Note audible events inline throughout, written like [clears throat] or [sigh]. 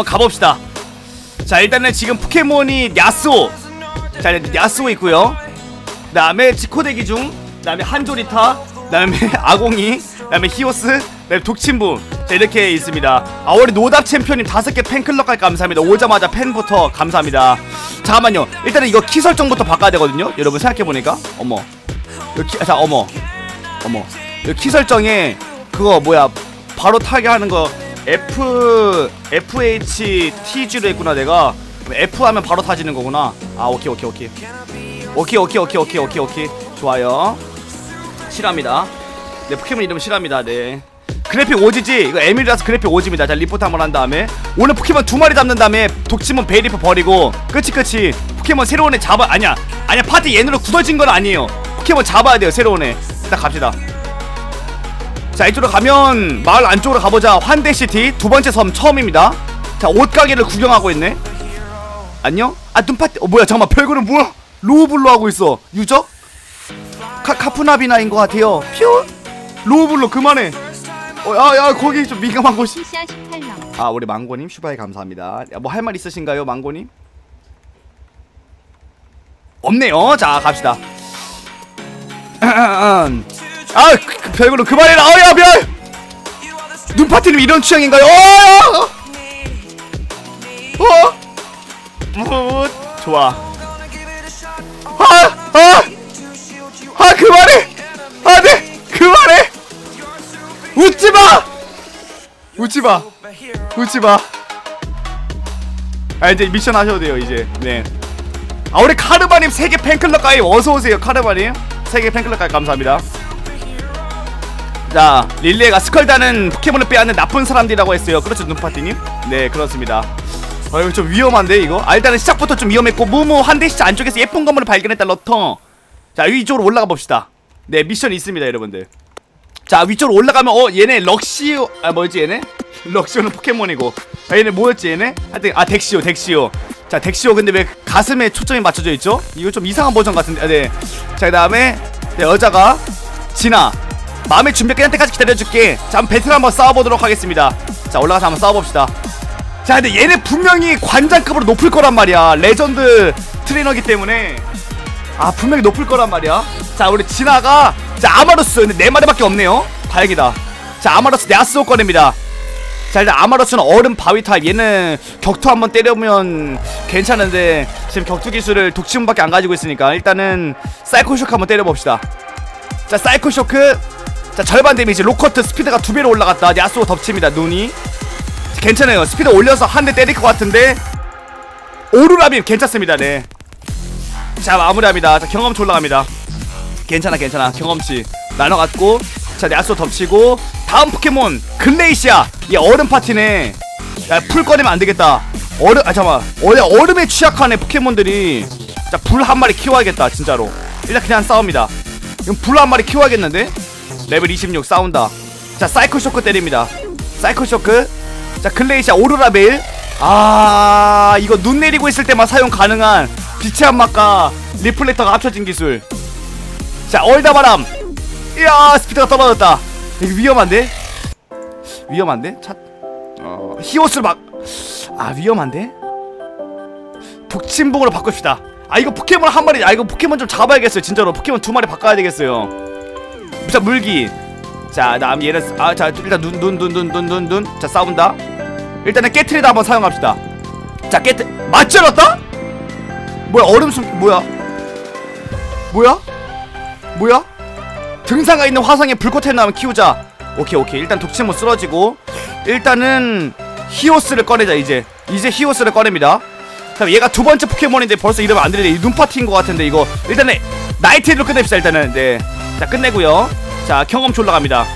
한번 가봅시다. 자 일단은 지금 포켓몬이 야스오. 자 야스오 있고요. 그 다음에 지코대기 중 그 다음에 한조리타 그 다음에 [laughs] 아공이 그 다음에 히오스 그 다음에 독침부. 자 이렇게 있습니다. 아 우리 노답 챔피언님 다섯 개 팬클럽까지 감사합니다. 오자마자 팬부터 감사합니다. 잠깐만요. 일단은 이거 키 설정부터 바꿔야 되거든요. 여러분 생각해보니까. 어머. 여기 자 어머. 어머. 키 설정에 그거 뭐야? 바로 타게 하는 거 F FHTG로 했구나 내가. F 하면 바로 타지는 거구나. 아 오케이 오케이 오케이. 오케이 오케이 오케이 오케이 오케이 오케이. 좋아요. 실합니다. 네 포켓몬 이름 실합니다. 네. 그래픽 오지지? 이거 에밀이라서 그래픽 오지입니다. 자 리포트 한번 한 다음에. 오늘 포켓몬 두 마리 잡는 다음에 독침은 베이리프 버리고 끝이 끝이 포켓몬 새로운 애 잡아 아니야. 아니야 파티 얘네로 굳어진 건 아니에요. 포켓몬 잡아야 돼요 새로운 애 일단 갑시다 자 이쪽으로 가면 마을 안쪽으로 가보자 환대시티 두 번째 섬 처음입니다 자 옷가게를 구경하고 있네 안녕? 아 눈파티 어 뭐야 잠깐만 별거는 뭐야 로우블로 하고 있어 유적? 카, 카푸나비나인 것 같아요 퓨 로우블로 그만해 어, 야, 야, 거기 좀 민감한 곳이. 시시아 18명 아, 우리 망고님 슈바이 감사합니다. 뭐 할 말 있으신가요, 망고님? 없네요. 자, 갑시다. [clears throat] 아, 그, 그 별거는 그만해라. 어, 야, 별. 눈파티는 이런 취향인가요? 어, 어, 어, 좋아. 아, 아, 아, 그만해. 아, 네, 그만해. 웃지 마. 웃지 마. 웃지 마. 아 이제 미션 하셔도 돼요 이제. 네. 아 우리 카르바님 세계 팬클럽 가입 어서 오세요 카르바님 세계 팬클럽 가입 감사합니다. 자 릴리가 스컬다는 포켓몬을 빼앗는 나쁜 사람들이라고 했어요. 그렇죠 눈파티님? 네 그렇습니다. 어 이거 좀 위험한데 이거? 아 일단은 시작부터 좀 위험했고 무무 한대시 안쪽에서 예쁜 건물을 발견했다 러터. 자 위쪽으로 올라가 봅시다. 네 미션 있습니다 여러분들. 자 위쪽으로 올라가면 어 얘네 럭시오 아 뭐였지 얘네? [laughs] 럭시오는 포켓몬이고 아 얘네 뭐였지 얘네? 하여튼 아 덱시오 덱시오 자 덱시오 근데 왜 가슴에 초점이 맞춰져 있죠? 이거 좀 이상한 버전 같은데 아, 네자 그 다음에 네, 여자가 진아 마음의 준비 끝날 때까지 기다려줄게. 자 한번 배틀 한번 싸워보도록 하겠습니다. 자 올라가서 한번 싸워봅시다. 자 근데 얘네 분명히 관장급으로 높을 거란 말이야. 레전드 트레이너기 때문에. 아 분명히 높을 거란 말이야. 자 우리 진아가 자 아마루스. 근데 네 마리밖에 없네요. 다행이다. 자 아마루스 야스오 꺼냅니다. 자 일단 아마루스는 얼음 바위 타입 얘는 격투 한번 때려보면 괜찮은데 지금 격투 기술을 독침밖에 안 가지고 있으니까 일단은 사이코쇼크 한번 때려봅시다. 자 사이코쇼크 자 절반 데미지. 로커트 스피드가 두 배로 올라갔다. 야스오 덮칩니다. 눈이. 괜찮아요. 스피드 올려서 한 대 때릴 것 같은데. 오루라빔 괜찮습니다. 네. 자 마무리합니다. 자 경험치 올라갑니다. 괜찮아 괜찮아. 경험치 나눠갖고. 자 야수 덮치고. 다음 포켓몬 글레이시아. 얘 얼음 파티네. 야풀 꺼내면 안되겠다. 얼음 아 잠깐만. 원래 얼음에 취약한 애 포켓몬들이. 자 불 한 마리 키워야겠다 진짜로. 일단 그냥 싸웁니다. 그럼 불한 마리 키워야겠는데 레벨 26 싸운다. 자 사이클 쇼크 때립니다. 사이클 쇼크. 자 글레이시아 오로라벨 아 이거 눈 내리고 있을 때만 사용 가능한 빛의 한막과 리플렉터가 합쳐진 기술. 자 얼다바람. 이야 스피드가 떨어졌다. 이거 위험한데? 위험한데? 차... 어... 히오스를 막... 아 위험한데? 북침봉으로 바꿉시다. 아 이거 포켓몬 한 마리 아 이거 포켓몬 좀 잡아야겠어요 진짜로. 포켓몬 두 마리 바꿔야 되겠어요 자 물기. 자 다음 얘는 아자 일단 눈 눈 눈 눈 눈 눈 눈 자 싸운다. 일단은 깨트리다 한번 사용합시다. 자 깨트 맞절었다? 뭐야 얼음 숨 뭐야? 뭐야? 뭐야? 등산가 있는 화성에 불꽃 태어나면 키우자. 오케이 오케이. 일단 독침모 쓰러지고. 일단은 히오스를 꺼내자 이제. 이제 히오스를 꺼냅니다 자 얘가 두 번째 포켓몬인데 벌써 이러면 안 되는데 눈파티인 것 같은데 이거. 일단은 나이트로 끝냅시다 일단은. 네 자 끝내고요. 자 경험치 올라갑니다.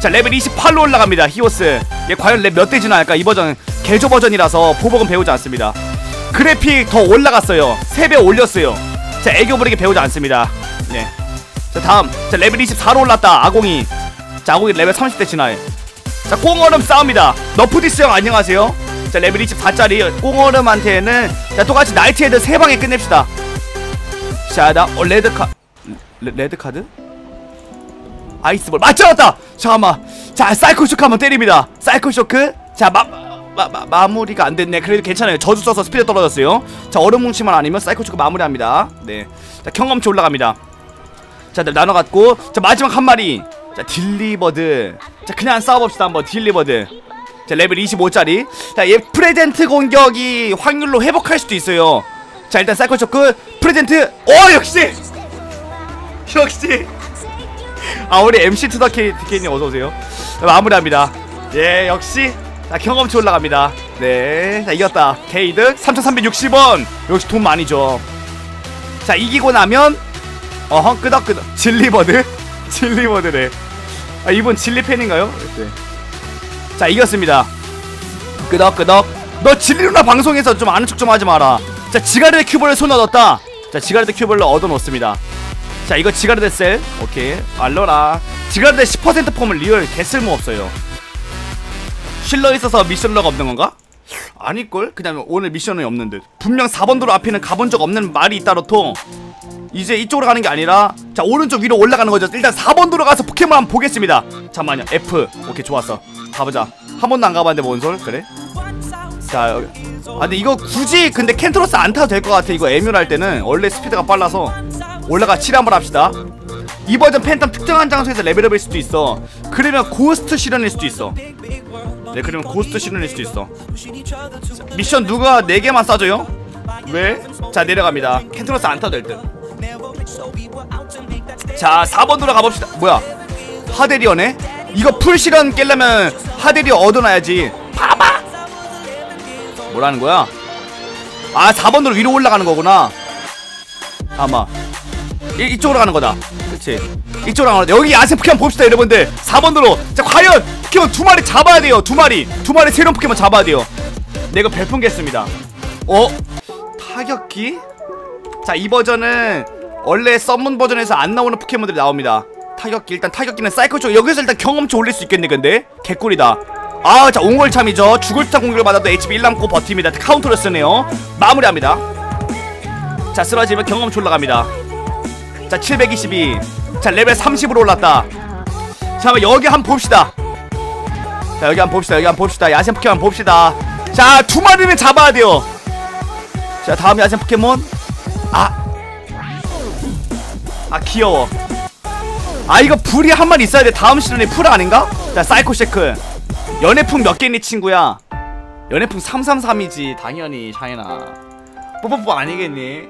자 레벨 28로 올라갑니다 히오스. 얘 과연 랩 몇 대지나 할까? 이 버전 개조 버전이라서 보복은 배우지 않습니다. 그래픽 더 올라갔어요. 3배 올렸어요. 자 애교 부리기 배우지 않습니다. 네. 자 다음. 자 레벨 24로 올랐다 아공이. 자 아공이 레벨 30대 진화해 자 꽁얼음 싸웁니다. 너프디스 형 안녕하세요 자 레벨 24짜리 꽁얼음한테는 자 똑같이 나이트 헤드 3방에 끝냅시다. 자나 어, 레드카 레, 레드카드? 아이스볼 맞춰놨다! 잠깐만. 자 사이클 쇼크 한번 때립니다. 사이클 쇼크? 자 마, 마, 마, 마무리가 안 됐네. 그래도 괜찮아요. 저주 써서 스피드 떨어졌어요. 자 얼음 뭉치만 아니면 사이코 축구 마무리합니다. 네자 경험치 올라갑니다. 자 나눠 갖고 자 마지막 한 마리. 자 딜리버드. 자 그냥 싸워봅시다 한번. 딜리버드 자 레벨 25짜리. 자 얘 프레젠트 공격이 확률로 회복할 수도 있어요. 자 일단 사이코 쇼크 프레젠트. 오 역시! 역시! 아 우리 MC 투더케 디케님 어서오세요. 마무리합니다. 예 역시. 자 경험치 올라갑니다. 네자 이겼다. 게이득 3360원. 역시 돈 많이죠. 자 이기고 나면 어허 끄덕끄덕. 진리버드? 진리버드네. [laughs] 아 이분 진리팬인가요? 네. 자 이겼습니다. 끄덕끄덕. 너 진리누나 방송에서 좀 아는 척 좀 하지 마라. 자 지가르드 큐브를 손 얻었다. 자 지가르드 큐브를 얻어놓습니다. 자 이거 지가르드 셀. 오케이. 알로라. 지가르드 10% 폼은 리얼 개쓸모 없어요. 실러 있어서 미션러가 없는 건가? 아닐걸? 그냥 오늘 미션은 없는 듯 분명 4번 도로 앞에는 가본 적 없는 말이 있다 로통 이제 이쪽으로 가는 게 아니라 자 오른쪽 위로 올라가는 거죠. 일단 4번 도로 가서 포켓몬 한번 보겠습니다. 잠만요. F. 오케이 좋았어. 가보자. 한 번도 안 가봤는데 뭔솔 그래? 자 여기. 아 근데 이거 굳이 근데 켄트로스 안 타도 될 것 같아. 이거 에뮤를 할 때는. 원래 스피드가 빨라서. 올라가 7 한번 합시다. 이 버전 팬텀 특정한 장소에서 레벨업일 수도 있어. 그러면 고스트 실현일 수도 있어 네 그러면 고스트 실현일 수도 있어. 자, 미션 누가 4개만 쏴줘요? 왜? 자 내려갑니다. 켄트로스 안 타도 될듯. 자 4번 으로 가봅시다. 뭐야? 하데리어네? 이거 풀 실현 깰려면 하데리어 얻어놔야지. 봐봐! 뭐라는 거야? 아 4번으로 위로 올라가는 거구나. 아마. 이, 이쪽으로 가는 거다. 그치. 이쪽으로 가는 거다. 여기 포켓몬 봅시다 여러분들. 4번으로 자 과연 포켓몬 두 마리 잡아야 돼요 두 마리. 두 마리 새로운 포켓몬 잡아야 돼요. 내가 별풍겠습니다. 어? 타격기? 자 이 버전은 원래 썸문 버전에서 안 나오는 포켓몬들이 나옵니다. 타격기 일단 타격기는 사이클 쪽 여기서 일단 경험치 올릴 수 있겠네 근데. 개꿀이다. 아자 옹골참이죠. 죽을 듯한 공격을 받아도 HP 1 남고 버팁니다. 카운터를 쓰네요. 마무리합니다. 자 쓰러지면 경험치 올라갑니다. 자 722 자 레벨 30으로 올랐다. 자 여기 한번 봅시다 자 여기 한번 봅시다. 여기 한번 봅시다. 야생 포켓몬 봅시다. 자 두 마리는 잡아야 돼요. 자 다음 야생 포켓몬. 아! 아 귀여워. 아 이거 불이 한 마리 있어야 돼. 다음 시즌에 풀 아닌가? 자 사이코 쉐크 연애풍 몇 개니 친구야? 연애풍 333이지. 당연히 샤이나. 뽀뽀뽀 아니겠니?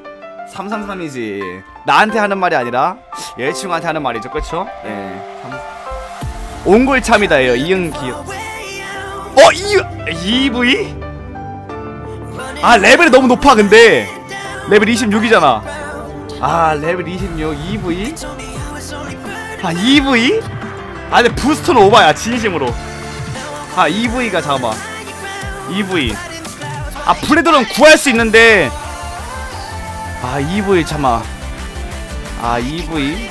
333이지. 나한테 하는 말이 아니라 여자친구한테 하는 말이죠. 그쵸? 네 옹골참이다 예요 이응 기어. 어? 이, EV? 아 레벨이 너무 높아 근데. 레벨 26이잖아. 아 레벨 26 EV? 아 EV? 아 근데 부스터는 오바야 진심으로. 아 EV가 잠깐만 EV 아 브레드는 구할 수 있는데. 아 EV 잠깐만 아. EV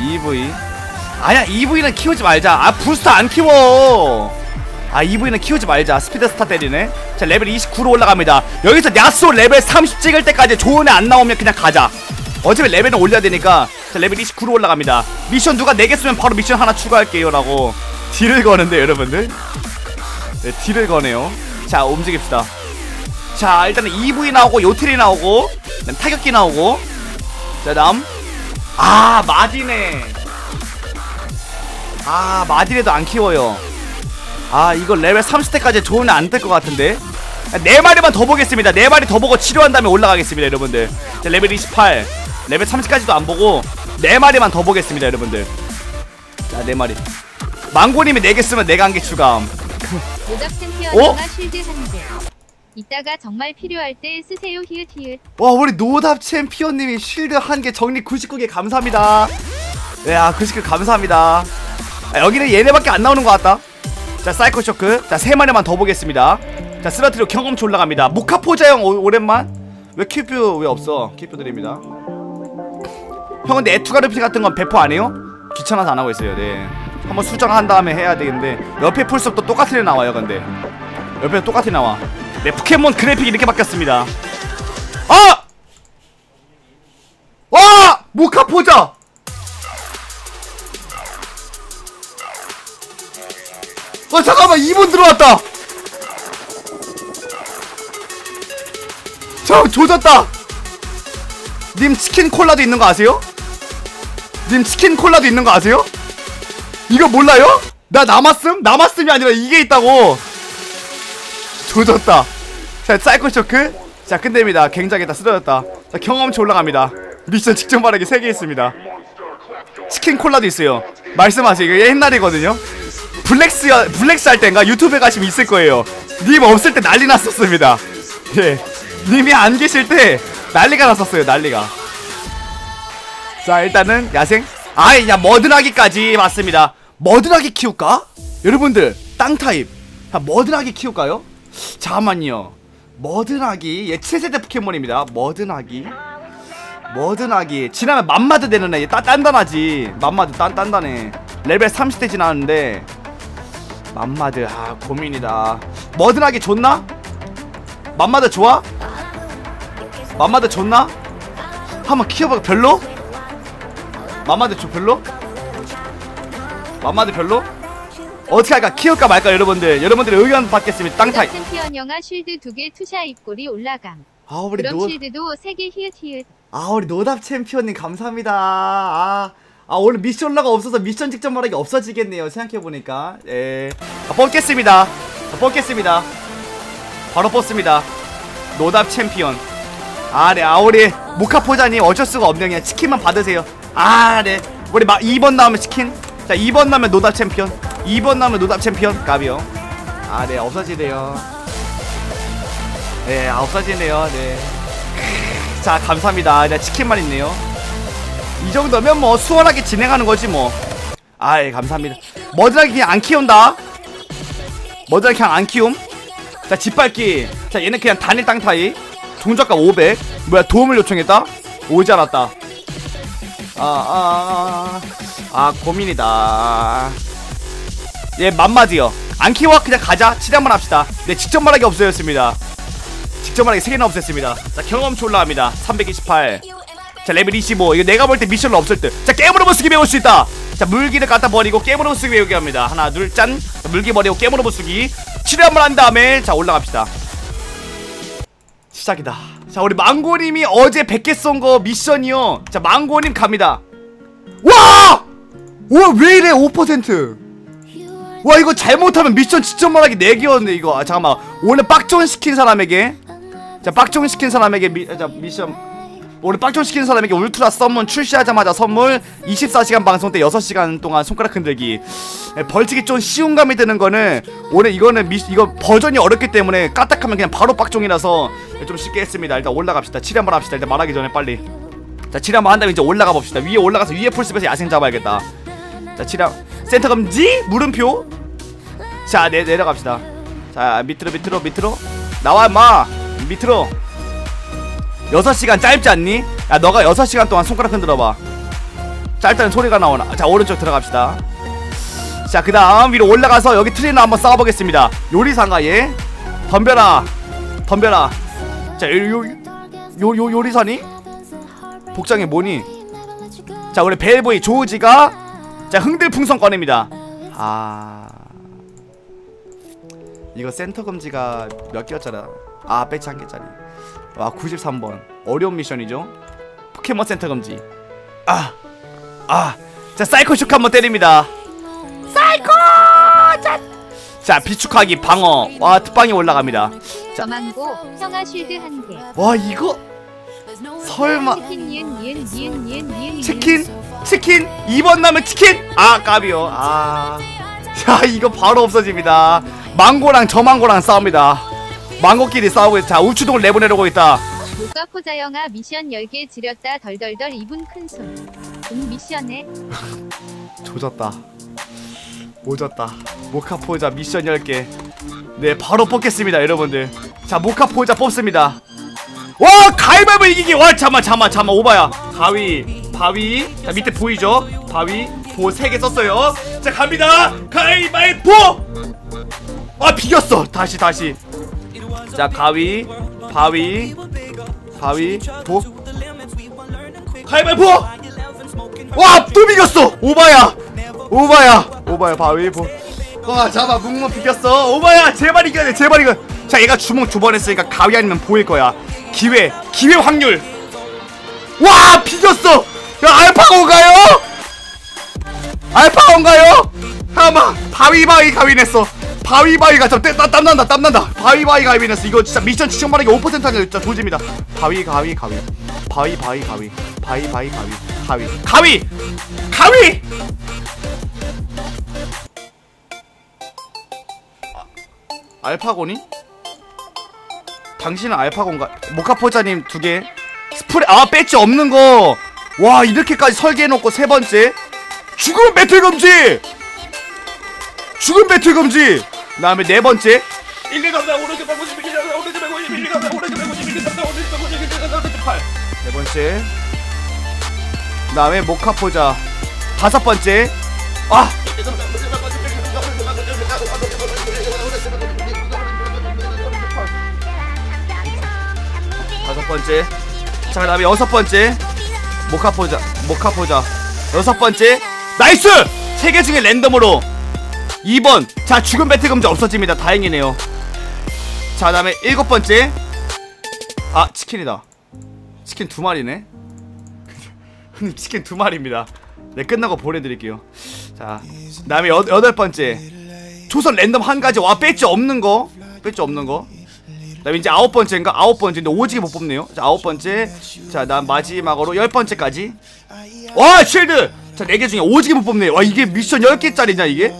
EV 아니야 EV는 키우지 말자. 아 부스터 안 키워. 아 EV는 키우지 말자. 스피드 스타 때리네. 자 레벨 29로 올라갑니다. 여기서 야수 레벨 30 찍을 때까지 좋은 애 안 나오면 그냥 가자. 어차피 레벨은 올려야 되니까. 자 레벨 29로 올라갑니다. 미션 누가 4개 쓰면 바로 미션 하나 추가할게요 라고 딜을 거는데 여러분들. 네 딜을 거네요. 자 움직입시다. 자 일단은 EV 나오고 요트리 나오고 타격기 나오고. 자 다음. 아 마디네 아 마디네도 안 키워요. 아 이거 레벨 30대까지 좋은 애안될 것 같은데? 네 마리만 더 보겠습니다. 네 마리 더 보고 치료한 다음에 올라가겠습니다 여러분들. 자 레벨 28 레벨 30까지도 안 보고 네 마리만 더 보겠습니다 여러분들. 자네 마리. 망고님이 4개 쓰면 내가 한개 어? 쉴드 상대. 이따가 정말 필요할 때 쓰세요 히읗 히읗. 와 우리 노답 챔피언님이 쉴드 한 개 정리 99개 감사합니다. 야 99개 감사합니다 아, 여기는 얘네밖에 안 나오는 것 같다. 자 사이코 쇼크. 자세 마리만 더 보겠습니다. 자 스라트로 경험치 올라갑니다. 모카포자 형 오, 오랜만? 왜 큐뷰 왜 없어? 큐뷰 드립니다. 형 근데 에투가르피 같은 건 배포 안 해요? 귀찮아서 안 하고 있어요 네. 한번 수정한 다음에 해야 되겠는데 옆에 풀숲도 똑같은 애 나와요 근데. 옆에 똑같이 나와. 네 포켓몬 그래픽이 이렇게 바뀌었습니다. 아! 와! 모카포자! 어 잠깐만 2분 들어왔다. 저 조졌다. 님 치킨 콜라도 있는 거 아세요? 님 치킨 콜라도 있는 거 아세요? 이거 몰라요? 나 남았음? 남았음이 아니라 이게 있다고. 조졌다. 자 사이코 쇼크. 자 끝냅니다. 굉장했다 쓰러졌다. 자 경험치 올라갑니다. 미션 직접 말하기 3개 있습니다. 치킨 콜라도 있어요. 말씀하세요. 이거 옛날이거든요 블랙스 블랙스 할 땐가? 유튜브에 가시면 있을 거예요. 님 없을 때 난리 났었습니다. 예. 님이 안 계실 때 난리가 났었어요 난리가. 자 일단은 야생. 아이 야 머드나기까지 맞습니다. 머드나기 키울까? 여러분들 땅 타입. 자 머드나기 키울까요? 잠깐만요. 머드나기 얘 7세대 포켓몬입니다. 머드나기. 머드나기. 지나면 맘마드 되는 애 따, 단단하지. 맘마드 딴, 단단해. 레벨 30대 지나는데 맘마드 아 고민이다 머드나기 좋나? 맘마드 좋아? 맘마드 좋나? 한번 키워봐 별로? 맘마드 좀 별로? 맘마드 별로? 어떻게 할까? 키울까 말까 여러분들 여러분들의 의견 받겠습니다 땅 타입 챔피언 영화 쉴드 두 개 투샤 입꼬리 올라감. 아 우리 노 쉴드도 세개 히읗 히읗. 아 우리 노답 챔피언님 감사합니다 아, 아 오늘 미션 올라가 없어서 미션 직접 말하기 없어지겠네요 생각해보니까. 예. 아, 뽑겠습니다. 아, 뽑겠습니다. 바로 뽑습니다. 노답 챔피언. 아네 아 우리 모카포자님 어쩔 수가 없네요. 그냥 치킨만 받으세요. 아네. 우리 마, 2번 나오면 치킨. 자 2번 나오면 노답 챔피언. 2번 나오면 노답 챔피언. 가비요. 아네 없어지네요. 네 아, 없어지네요. 네. 자 감사합니다. 네, 치킨만 있네요 이 정도면 뭐 수월하게 진행하는 거지 뭐. 아이 감사합니다. 머드라기 그냥 안 키운다? 머드라기 그냥 안 키움? 자 짓밟기. 자 얘는 그냥 단일 땅타이. 종작가 500 뭐야 도움을 요청했다? 오지 않았다. 아아아. 아, 아, 고민이다. 얘 맘마디요. 안 키워? 그냥 가자. 치대 한번 합시다. 네 직접 말하기 없어졌습니다. 직접 말하기 3개나 없앴습니다. 자 경험치 올라갑니다. 328 자 레벨 25 이거 내가 볼 때 미션은 없을 듯자 깨물어 부수기 배울 수 있다. 자 물기를 갖다 버리고 깨물어 부수기 배우게 합니다. 하나 둘짠. 물기 버리고 깨물어 부수기. 치료 한번 한 다음에 자 올라갑시다. 시작이다. 자 우리 망고님이 어제 100개 쏜 거 미션이요. 자 망고님 갑니다. 와! 와 왜 이래? 5%? 와 이거 잘못하면 미션 직접 말하기 4개였네 이거. 아 잠깐만. 원래 빡존 시킨 사람에게. 자 빡존 시킨 사람에게 미, 자 미션 빡존 시킨 사람에게 울트라 썸문 출시하자마자 선물. 24시간 방송 때 6시간 동안 손가락 흔들기. 예, 벌칙이 좀 쉬운 감이 드는 거는 오늘 이거는 미, 이거 버전이 어렵기 때문에 까딱하면 그냥 바로 빡종이라서 좀 쉽게 했습니다. 일단 올라갑시다. 7 한번 합시다. 일단 말하기 전에 빨리. 자7 한번 한 다음에 이제 올라가 봅시다. 위에 올라가서 위에 풀숲에서 야생 잡아야겠다. 자 7한 센터 금지? 물음표? 자 내, 내려갑시다. 자 밑으로 밑으로 밑으로. 나와 임마. 밑으로 6시간 짧지 않니? 야 너가 6시간 동안 손가락 흔들어봐. 짧다는 소리가 나오나? 자 오른쪽 들어갑시다. 자 그 다음 위로 올라가서 여기 트레이너 한번 싸워보겠습니다. 요리사가에 덤벼라 덤벼라. 자 요 요 요, 요, 요리사니? 복장이 뭐니? 자 우리 벨보이 조우지가 자 흥들풍선 꺼냅니다. 아. 이거 센터 금지가 몇 개였잖아. 아 배치 한 개짜리 와 93번. 어려운 미션이죠? 포켓몬 센터 금지. 아 아 자 사이코 쇼크 한번 때립니다. 사이코! 자, 자 비축하기 방어. 와 특방이 올라갑니다. 저망고 형아 쉴드 한 개. 와 이거? 설마. 치킨 치킨? 치킨? 2번 남은 치킨? 아 까비요. 아자 이거 바로 없어집니다. 망고랑 저 망고랑 싸웁니다 망고끼리 싸우고 있- 자 우추동을 내보내려고 있다. 모카포자 영화 미션 10개 지렸다. 덜덜덜 2분 큰손. 응 미션에. [laughs] 조졌다. 오졌다. 모카포자 미션 10개. 네 바로 뽑겠습니다 여러분들. 자 모카포자 뽑습니다. 와 가위바위보 이기기. 와 잠만 잠만 잠만. 오바야. 가위 바위. 자 밑에 보이죠? 바위 보 3개 썼어요. 자 갑니다. 가위바위보! 아 비겼어. 다시 다시 자 가위 바위 바위 보 가위바위보 와 또 비겼어! 오바야! 오바야! 오바야 바위 보. 와 잡아 묵묵 비겼어. 오바야 제발 이겨야 돼 제발 이겨 자 얘가 주먹 두 번 했으니까 가위 아니면 보일 거야. 기회 기회 확률. 와 비겼어! 야 알파고인가요? 알파고인가요? 잠깐만 바위바위 가위 냈어 땀, 땀- 땀난다 땀난다 바위바위 가위 냈어 이거 진짜 미션 추천 바라기 5% 하는 진짜 도집니다 바위 가위 가위 바위 바위 가위 바위 바위 가위 가위 가위 가위 알파고니? 당신은 알파고인가? 모카포자님 두 개. 스프레 아 배지 없는 거. 와 이렇게까지 설계해놓고 세 번째. 죽음 배틀 금지. 죽음 배틀 금지. 그 다음에 네 번째. 1, 2, 3, 4, 5, 6, 7, 8, 9, 10, 11, 12, 13, 14, 15, 16, 17, 18, 19, 20, 21, 22, 23, 24, 25, 26, 27, 28, 29, 30, 31, 32, 네 번째. 그 다음에 모카포자 다섯 번째. 아. 다섯 번째. 자, 그다음에 여섯 번째. 모카포자, 모카포자. 여섯 번째. 나이스! 세 개 중에 랜덤으로. 2번. 자, 죽은 배틀 금지 없어집니다. 다행이네요. 자, 그다음에 일곱 번째. 아, 치킨이다. 치킨 두 마리네. [laughs] 흔히 치킨 두 마리입니다. 네, 끝나고 보내드릴게요. 자, 그다음에 여, 여덟 번째. 조선 랜덤 한 가지. 와, 배지 없는 거. 배지 없는 거. 그다음에 이제 아홉 번째인가 아홉 번째인데 오지게 못 뽑네요. 자 아홉 번째, 자난 마지막으로 열 번째까지. 와 쉴드. 자 네 개 중에 오지게 못 뽑네. 와 이게 미션 열 개짜리냐 이게?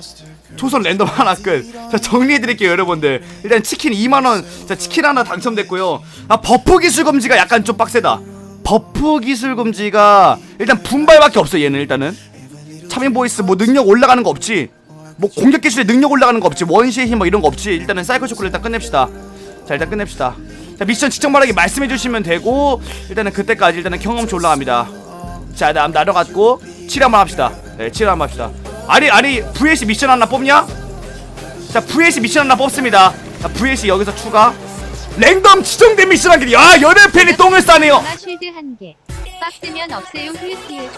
초선 랜덤 하나 끝. 자 정리해드릴게요 여러분들. 일단 치킨 2만 원. 자 치킨 하나 당첨됐고요. 아 버프 기술 금지가 약간 좀 빡세다. 버프 기술 금지가 일단 분발밖에 없어 얘는 일단은. 차민 보이스 뭐 능력 올라가는 거 없지. 뭐 공격 기술에 능력 올라가는 거 없지. 원시의 힘 뭐 이런 거 없지. 일단은 사이코 쇼크를 일단 끝냅시다. 자 일단 끝냅시다 자 미션 직접 말하기 말씀해 주시면 되고 일단은 그때까지 일단은 경험치 올라갑니다 자 다음 나눠 갖고 7 한번 합시다 네7 한번 합시다 아니 아니 VS 미션 하나 뽑냐? 자 VS 미션 하나 뽑습니다. 자 VS 여기서 추가. 랜덤 지정된 미션 하기 야 연애팬이 똥을 싸네요. 한 개. 빡세면 휴휴.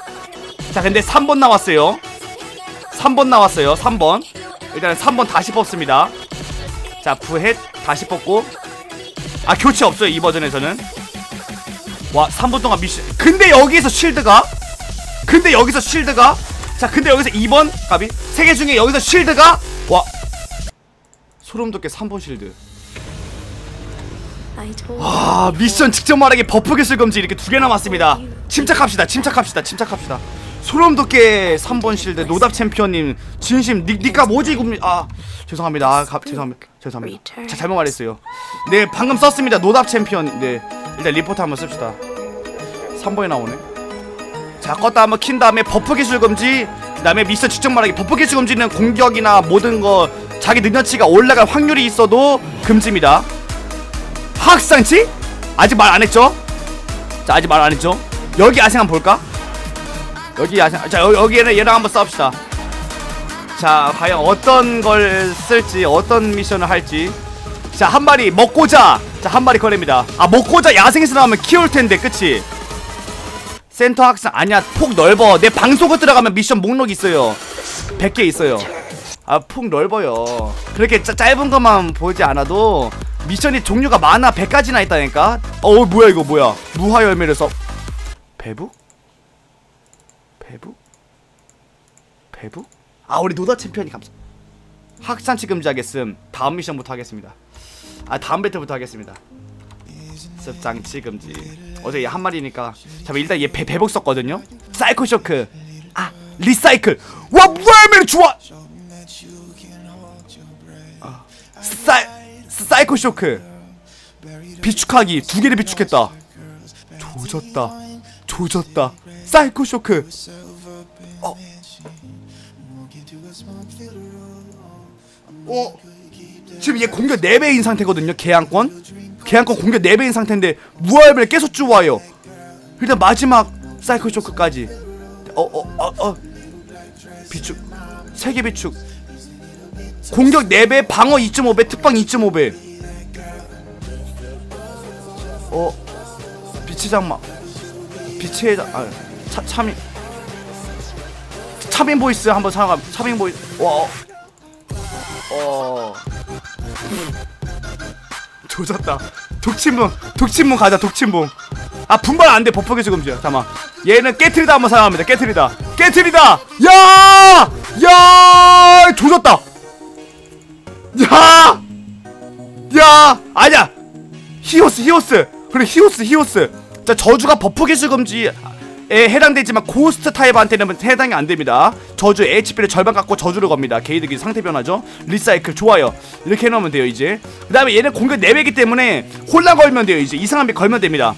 자 근데 3번 나왔어요. 3번 나왔어요 3번. 일단은 3번 다시 뽑습니다. 자 부헷 다시 뽑고. 아 교체 없어요 이 버전에서는. 와 3분 동안 미션. 근데 여기서 쉴드가? 근데 여기서 쉴드가 자 근데 여기서 2번 가비 3개 중에 여기서 쉴드가 와. 소름 돋게 3번 쉴드. 아 미션 직접 말하기 버프 기술 금지 이렇게 두 개 남았습니다. 침착합시다 침착합시다 침착합시다. 소름 돋게 3번 실드. 노답 챔피언님 진심 니, 니가 뭐지 이거 아 죄송합니다. 아 가, 죄송합니다. 죄송합니다. 자 잘못 말했어요. 네 방금 썼습니다. 노답 챔피언. 네 일단 리포트 한번 씁시다. 3번에 나오네 자 껐다 한번 킨 다음에 버프 기술 금지 그 다음에 미션 직접 말하기 버프 기술 금지는 공격이나 모든 거 자기 능력치가 올라갈 확률이 있어도 금지입니다 학상치? 아직 말 안 했죠? 자 아직 말 안 했죠? 여기 아생 한번 볼까? 여기 아생 자 여, 여기에는 얘랑 한번 싸웁시다 자 과연 어떤 걸 쓸지 어떤 미션을 할지 자 한 마리 먹고자 자 한 마리 꺼냅니다 아 먹고자 야생에서 나오면 키울 텐데 그치? 센터 학생 아니야 폭 넓어. 내 방송국 들어가면 미션 목록 있어요. 100개 있어요. 아 폭 넓어요. 그렇게 짜, 짧은 것만 보지 않아도 미션이 종류가 많아. 100가지나 있다니까? 어 뭐야 이거 뭐야? 무화 열매를 써. 배부? 배부? 배부? 아 우리 노다 챔피언이 감사. 학산치 금지하겠음. 다음 미션부터 하겠습니다. 아 다음 배틀부터 하겠습니다. 습장치 금지 어제 얘 한 마리니까. 자 일단 얘 배, 배복 썼거든요. 사이코 쇼크. 아 리사이클. 와 열매를 좋아. 아, 사이 사이코 쇼크. 비축하기. 두 개를 비축했다. 조졌다. 조졌다. 사이코 쇼크. 어. 어? 지금 얘 공격 4배인 상태거든요 계양권 계양권 공격 4배인 상태인데 무할배를 계속 주워요 일단 마지막 사이코 쇼크까지 어, 어. 비축 3개 비축 공격 4배, 방어 2.5배, 특방 2.5배. 어, 빛의 장막. 빛의 장, 아, 차, 차민. 차민 보이스 한번 사용함. 차민 보이스. 와, 어. 어 조졌다. 독침봉 독침봉 가자 독침봉. 아 분발 안돼 버프 개수 금지야. 잠깐만 얘는 깨트리다 한번 사용합니다. 깨트리다. 깨트리다! 야 야! 조졌다. 야! 야! 아니야. 히오스 히오스. 그래 히오스 히오스. 자 저주가 버프 개수 금지에 해당되지만 고스트 타입한테는 해당이 안됩니다. 저주 HP를 절반 깎고 저주를 겁니다. 게이득이 상태 변화죠. 리사이클 좋아요. 이렇게 해놓으면 돼요 이제. 그 다음에 얘는 공격 4배이기 때문에 혼란 걸면 돼요 이제. 이상한 비 걸면 됩니다.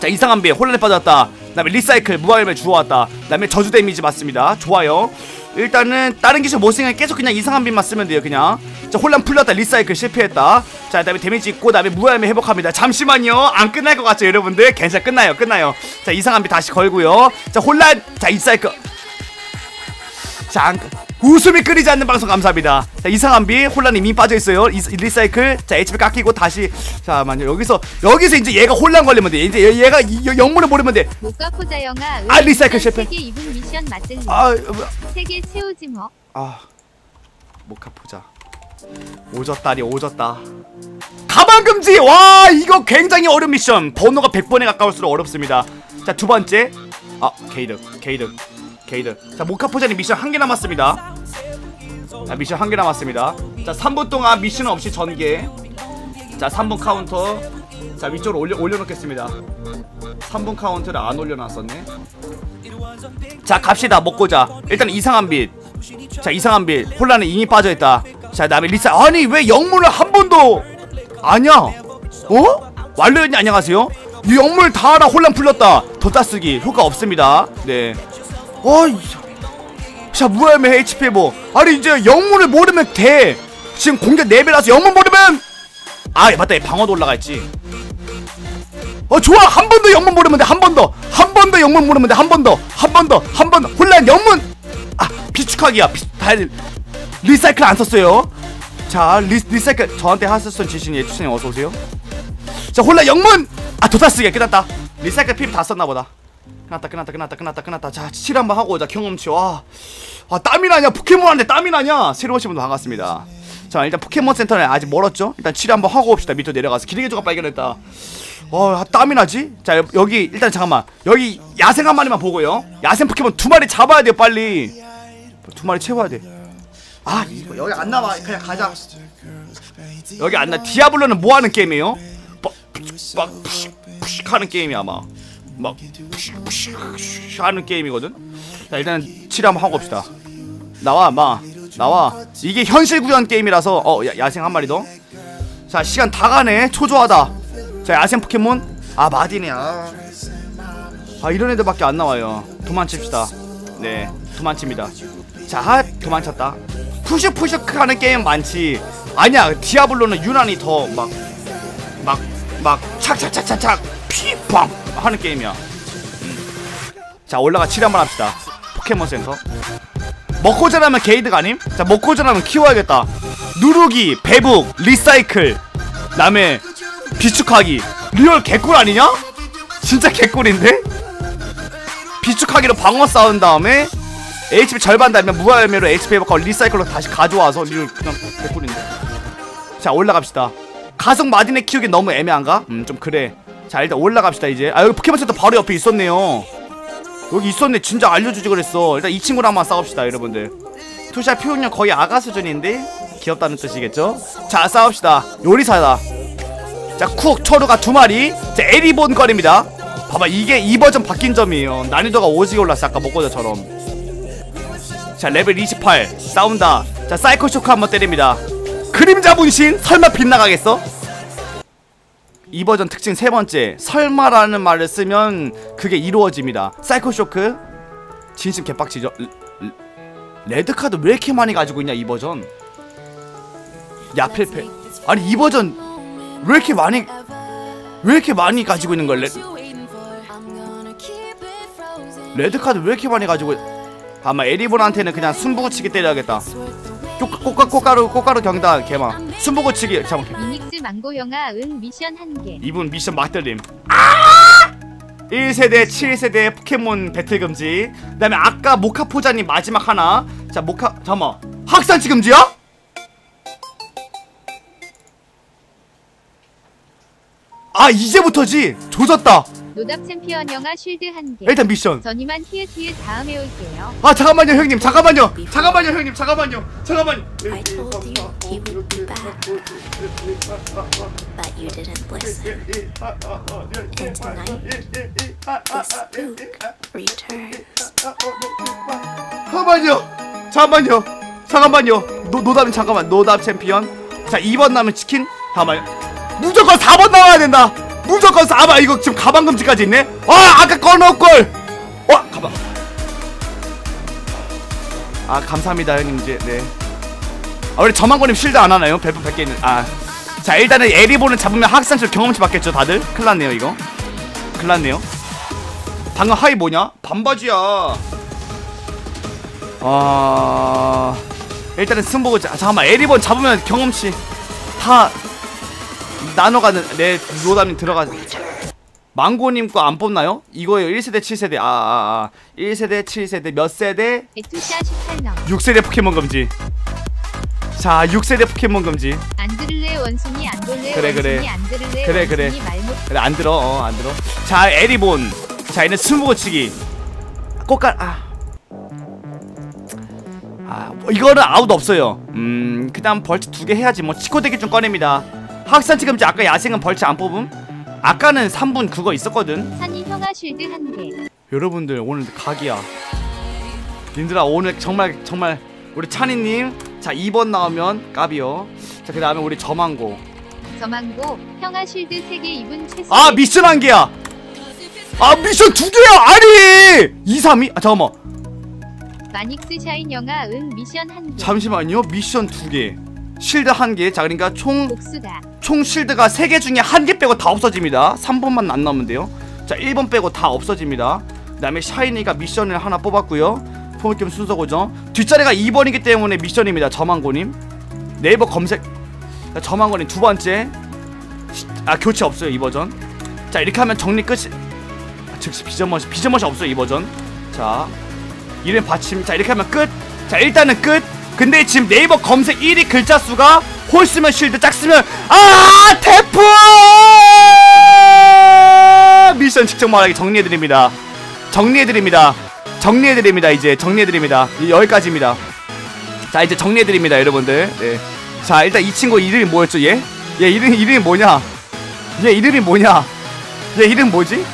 자 이상한 비 혼란에 빠졌다. 그 다음에 리사이클 무한열매 주워왔다. 그 다음에 저주 데미지 맞습니다. 좋아요 일단은 다른 기술 못 쓰면 계속 그냥 이상한 빛만 쓰면 돼요 그냥. 자 혼란 풀렸다 리사이클 실패했다. 자 그다음에 데미지 있고 그다음에 무한열매 회복합니다. 잠시만요. 안 끝날 것 같죠 여러분들? 괜찮아 끝나요 끝나요. 자 이상한 빛 다시 걸고요. 자 혼란 자 리사이클. 자 안, 웃음이 끊이지 않는 방송 감사합니다. 자 이상한 빛 혼란이 이미 빠져있어요. 이, 리사이클. 자 HP 깎이고 다시. 잠깐만요. 여기서 여기서 이제 얘가 혼란 걸리면 돼. 이제 얘, 얘가 이- 영문을 모르면 돼. 모카포자 영아 아, 리사이클 실패. 세계 2분 미션 맞들리 아, 세계 채우지 뭐아 모카 보자. 오졌다니 오졌다. 가방 금지! 와 이거 굉장히 어려운 미션. 번호가 100번에 가까울수록 어렵습니다. 자 두 번째. 아 게이득 게이득 게이득 자 모카 포자니 미션 한 개 남았습니다. 자 미션 한 개 남았습니다. 자 3분 동안 미션 없이 전개. 자 3분 카운터. 자 위쪽으로 올려, 올려놓겠습니다. 3분 카운트를 안 올려놨었네. 자 갑시다. 먹고자. 일단 이상한 빛. 자 이상한 빛. 혼란에 이미 빠져있다. 자 다음에 리사. 아니 왜 영문을 한 번도 아냐 어? 완료연이 안녕하세요. 이 영물 다 알아. 혼란 풀렸다. 더 따쓰기. 효과 없습니다. 네 어이 자 무함의 HP 뭐. 아니 이제 영문을 모르면 돼. 지금 공격 4배라서 영문 모르면. 아 맞다. 얘 방어도 올라가 있지. 어 좋아. 한 번 더 영문 모르면 돼. 한번 더. 영문 모르면 돼. 한 번 더. 한 번 더. 한 번 더. 혼란 영문. 아 비축하기야. 비, 다 리사이클 안 썼어요. 자 리, 리사이클 저한테 하스스톤 지신 예주선님 어서오세요. 자 혼란 영문. 아 도타스기 끝났다. 리사이클 핍다 썼나보다 끝났다 끝났다 끝났다 끝났다 끝났다. 자칠 한번 하고 오자. 경험치 와 아, 땀이 나냐? 포켓몬한테 땀이 나냐? 새로 오신 분도 반갑습니다. 자 일단 포켓몬 센터는 아직 멀었죠? 일단 칠 한번 하고 옵시다. 밑으로 내려가서. 조각 발견했다. 어 땀이 나지? 자 여- 여기 일단 잠깐만. 여기 야생 한 마리만 보고요. 야생 포켓몬 두 마리 잡아야 돼요 빨리. 두 마리 채워야 돼아 이거 여기 안 나와. 그냥 가자. 여기 안나. 디아블로는 뭐 하는 게임이에요? 막, 푸식 하는 게임이 아마 막 하는 게임이거든? 자 일단 칠 한번 하고 옵시다. 나와 마. 나와. 이게 현실 구현 게임이라서 어 야, 야생 한 마리 더자 시간 다 가네. 초조하다. 자 야생 포켓몬. 아 마디네. 아. 아 이런 애들밖에 안 나와요. 도망칩시다. 네 도망칩니다. 자 아, 도망쳤다. 푸슉푸슉 하는 게임 많지. 아니야 디아블로는 유난히 더 막 막 막 착착착착착. 피팡 하는 게임이야 음. 자 올라가 칠 한번 합시다 포켓몬 센터 먹고 자라면 게이드가 아님? 자 먹고 자라면 키워야겠다 누르기 배북 리사이클 남의 비축하기 리얼 개꿀 아니냐? 진짜 개꿀인데? 비축하기로 방어 쌓은 다음에 HP 절반 달면 무한열매로 HP 회복하고 리사이클로 다시 가져와서 리얼 그냥 개꿀인데 자 올라갑시다 가속 마딘에 키우기 너무 애매한가? 음 좀 그래 자 일단 올라갑시다 이제. 아 여기 포켓몬 센터 바로 옆에 있었네요. 여기 있었네. 진짜 알려주지 그랬어. 일단 이 친구랑 한번 싸웁시다 여러분들. 투샷 표현력 거의 아가 수준인데? 귀엽다는 뜻이겠죠? 자 싸웁시다. 요리사다. 자쿡 초루가 두 마리. 자 에리본 거리입니다. 봐봐 이게 이 버전 바뀐 점이에요. 난이도가 오지게 올랐어 아까 먹고자처럼. 자 레벨 28 싸운다. 자 사이코 쇼크 한번 때립니다. 그림자 분신? 설마 빗나가겠어? 이 버전 특징 세 번째 설마라는 말을 쓰면 그게 이루어집니다. 사이코 쇼크? 진심 개빡치죠? 레드카드 왜 이렇게 많이 가지고 있냐 이 버전? 야필페 아니 이 버전 왜 이렇게 많이 왜 이렇게 많이 가지고 있는 걸 레, 레드카드 왜 이렇게 많이 가지고 아마 에리본한테는 그냥 순부구치기 때려야겠다. 꽃가루 꽃가루 경다 개마. 순부구치기 잠깐 망고 영화 은 미션 한개. 이분 미션 맞들림 아! 1세대 7세대 포켓몬 배틀 금지. 그 다음에 아까 모카포자님 마지막 하나. 자 모카 잠깐만. 학산치 금지야? 아 이제부터지? 조졌다. 노답 챔피언 영화 쉴드 한개. 일단 미션. 전이만 히읗 히읗 다음에 올게요. 아 잠깐만요 형님. 잠깐만요. 잠깐만요 형님. 잠깐만요. 잠깐만요. 네, Be back, but you didn't listen. And tonight, the spook returns. 잠깐만요. 잠깐만요. 잠깐만요. 노, 노답 잠깐만. 노답 챔피언. 자 2번 남은 치킨. 잠깐만요 무조건 4번 나와야 된다. 무조건 4번. 이거 지금 가방 금지까지 있네. 아 아까 꺼놓을걸. 와 가방. 아 감사합니다 형님. 이제 네 아 우리 저만고님 실드 안 하나요? 벨프 100개 있는 아 자 일단은 에리본을 잡으면 학생실 경험치 받겠죠 다들? 큰일 났네요 이거 큰일 났네요 방금 하이 뭐냐? 반바지야 아 일단은 승부고 자, 잠깐만 에리본 잡으면 경험치 다 나눠가는 내 노담님 들어가 망고님 거 안 뽑나요? 이거예요 1세대 7세대 아아 아, 아. 1세대 7세대 몇 세대? 에투샤 18넘. 6세대 포켓몬 금지 자 6세대 포켓몬 금지 안 들을래 원숭이 안 볼래 그래, 그래. 안 들을래 그래, 그래. 그래 안 들어 어, 안 들어 자 에리본 자 얘는 승부고 치기 꽃갈 아 아, 뭐 이거는 아웃 없어요. 음, 그 다음 벌칙 두 개 해야지. 뭐 치코대기 좀 꺼냅니다. 학산 지금지 아까 야생은 벌칙 안 뽑음? 아까는 3분 그거 있었거든. 산이 형아 쉴드 한 개. 여러분들 오늘 각이야. 님들아 오늘 정말 정말 우리 찬이님 자 2번 나오면 까비요. 자 그 다음에 우리 저망고. 저망고 형아 쉴드 3개 입은 최소. 아 미션 한 개야. 아 미션 두 개야 아니 2, 3, 2. 아 잠깐만. 마닉스 샤인 영아 은 미션 한 개. 잠시만요. 미션 두 개. 실드 한 개. 자 그러니까 총 복수다. 총 실드가 3개 중에 한 개 빼고 다 없어집니다 3번만 안 남으면 돼요 자 1번 빼고 다 없어집니다 그 다음에 샤이니가 미션을 하나 뽑았고요 포켓몬 순서 고정 뒷자리가 2번이기 때문에 미션입니다. 저망고님 네이버 검색. 자, 저망고님 두 번째. 시- 아 교체 없어요 이 버전. 자 이렇게 하면 정리 끝이. 아, 즉시 비전머시 비전머시 없어요 이 버전. 자 이름 받침. 자 이렇게 하면 끝자 일단은 끝. 근데 지금 네이버 검색 1위 글자 수가 홀스면 쉴드 짝쓰면. 아 태풍! 미션 직접 말하기 정리해드립니다. 정리해드립니다 정리해드립니다 이제. 정리해드립니다. 이- 여기까지입니다. 자 이제 정리해드립니다 여러분들. 네. 자 일단 이 친구 이름이 뭐였죠 얘? 얘 이름, 이름이 뭐냐? 얘 이름이 뭐냐? 얘 이름 뭐지?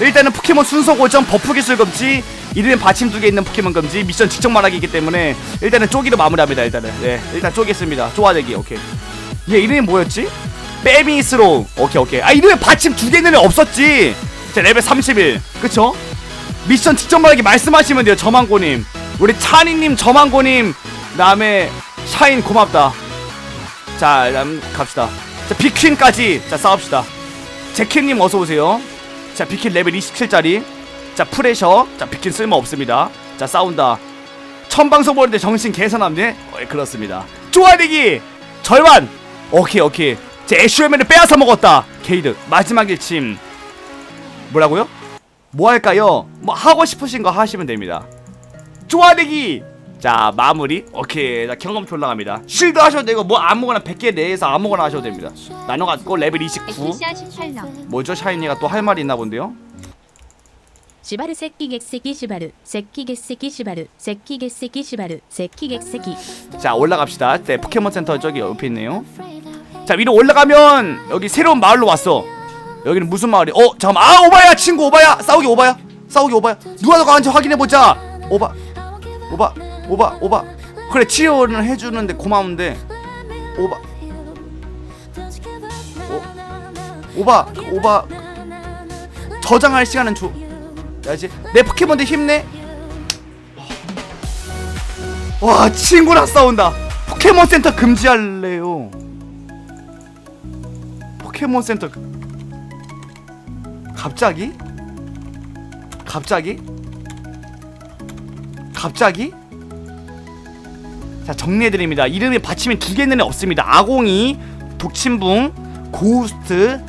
일단은 포켓몬 순서 고정 버프 기술 금지 이름에 받침 두 개 있는 포켓몬 금지 미션 직접 말하기이기 때문에 일단은 쪼기로 마무리합니다 일단은. 네 일단 쪼겠습니다. 쪼아대기 오케이. 얘 이름이 뭐였지? 빼미스로 오케이 오케이. 아 이름에 받침 두개 있는 애 없었지. 자 레벨 31 그쵸? 미션 직접 말하기 말씀하시면 돼요 저망고님. 우리 찬이님 저망고님 다음에 샤인 고맙다. 자 그럼 갑시다. 자 비퀸까지 자 싸웁시다. 제키님 어서오세요. 자 비킨 레벨 27짜리. 자 프레셔. 자 비킨 쓸모 없습니다. 자 싸운다. 첫 방송 보는데 정신 개선함네 어, 예, 그렇습니다. 쪼아대기! 절반! 오케이 오케이. 제 애쉬어맨을 빼앗아 먹었다. 게이드 마지막 일침. 뭐라고요? 뭐 할까요? 뭐 하고 싶으신 거 하시면 됩니다. 쪼아대기! 자 마무리. 오케이. 자 경험치 올라갑니다. 실드 하셔도 되고 뭐 아무거나 100개 내에서 아무거나 하셔도 됩니다. 나눠갖고 레벨 29 뭐죠? 샤이니가 또 할 말이 있나 본데요? 시바르 새끼 객새끼 시바르 새끼 객새끼 시바르 새끼 객새끼 시바르 새끼 객새끼 자 올라갑시다. 네 포켓몬 센터 저기 옆에 있네요. 자 위로 올라가면 여기 새로운 마을로 왔어. 여기는 무슨 마을이? 어 잠깐만. 아 오바야 친구 오바야. 싸우기 오바야. 싸우기 오바야. 누가 더 강한지 확인해 보자. 오바. 오바. 오바. 오바. 그래 치료는 해주는데 고마운데. 오바. 오바. 오바. 저장할 시간은 줘 야지 내 포켓몬들 힘내. 와 친구랑 싸운다. 포켓몬 센터 금지할래요. 포켓몬 센터 금- 갑자기? 갑자기? 갑자기? 자 정리해드립니다. 이름에 받침이 두 개는 없습니다. 아공이 독침붕 고우스트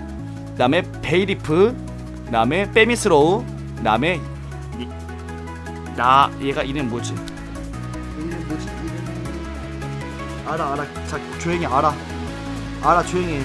그 다음에 베이리프 그 다음에 빼미스로우 그 다음에 이- 나 얘가 이름 뭐지? 이름 뭐지? 이름? 알아 알아. 자 조용히 알아. 알아 조용히 해